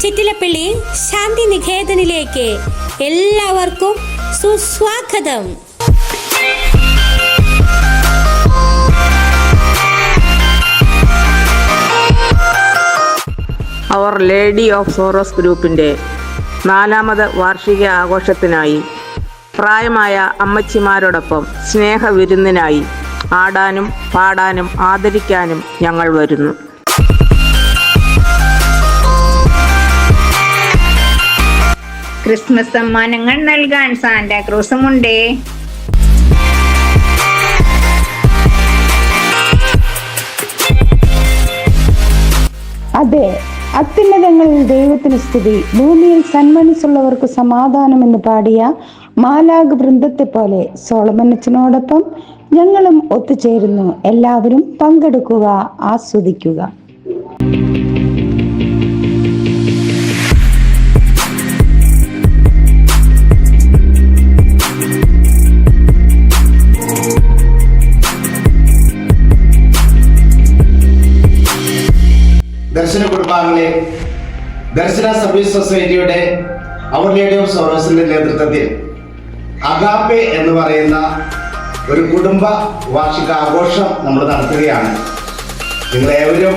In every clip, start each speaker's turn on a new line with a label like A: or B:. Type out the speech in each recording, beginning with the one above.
A: ചിറ്റിലപ്പള്ളി ശാന്തി നികേതനിലേക്ക് എല്ലാവർക്കും സുസ്വാഗതം.
B: അവർ lady of sorrows ഗ്രൂപ്പിന്റെ നാലാമത് വാർഷിക ആഘോഷത്തിനായി പ്രായമായ അമ്മച്ചിമാരോടൊപ്പം സ്നേഹ വിരുന്നിനായി ആടാനും പാടാനും ആദരിക്കാനും ഞങ്ങൾ വരുന്നു.
C: ക്രിസ്മസ് സമ്മാനങ്ങൾ നൽകാൻ സാന്റാക്രൂസുമുണ്ട്.
D: അതെ അത്യുന്നതങ്ങളിൽ ദൈവത്തിന് സ്തുതി. ഭൂമിയിൽ സന്മനസ്സുള്ളവർക്ക് സമാധാനം എന്ന് പാടിയ മാലാഗ് വൃന്ദത്തെ പോലെ സോളമനച്ചനോടൊപ്പം ഞങ്ങളും ഒത്തുചേരുന്നു. എല്ലാവരും പങ്കെടുക്കുക ആസ്വദിക്കുക.
E: ദർശന കുടുംബാംഗങ്ങളെ ദർശന സർവീസ് സൊസൈറ്റിയുടെ അവർ ലേഡി ഓഫ് സോറോസിന്റെ നേതൃത്വത്തിൽ അഗാപ്പെ എന്ന് പറയുന്ന ഒരു കുടുംബ വാർഷിക ആഘോഷം നമ്മൾ നടത്തുകയാണ്. നിങ്ങൾ ഏവരും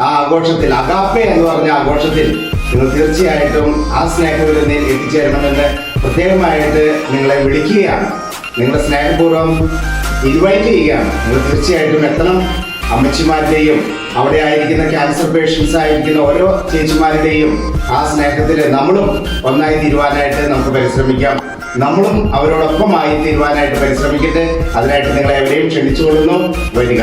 E: ആ ആഘോഷത്തിൽ അഗാപ്പെ എന്ന് പറഞ്ഞ ആഘോഷത്തിൽ നിങ്ങൾ തീർച്ചയായിട്ടും ആ സ്നേഹവിരുന്നിൽ എത്തിച്ചേരണമെന്ന് പ്രത്യേകമായിട്ട് നിങ്ങളെ വിളിക്കുകയാണ്. നിങ്ങളുടെ സ്നേഹപൂർവം ഇൻവൈറ്റ് ചെയ്യുകയാണ്. നിങ്ങൾ തീർച്ചയായിട്ടും എത്തണം. അമ്മച്ചിമാരുടെയും അവിടെ ആയിരിക്കുന്ന ക്യാൻസർ പേഷ്യൻസ് ആയിരിക്കുന്ന ഓരോ ചേച്ചിമാരുടെയും ആ സ്നേഹത്തിൽ നമ്മളും ഒന്നായി തീരുവാനായിട്ട് നമുക്ക് പരിശ്രമിക്കാം. നമ്മളും അവരോടൊപ്പമായി തീരുവാനായിട്ട് പരിശ്രമിക്കട്ടെ. അതിനായിട്ട് നിങ്ങളെ എവിടെയും ക്ഷണിച്ചുകൊള്ളുന്നു. വരിക.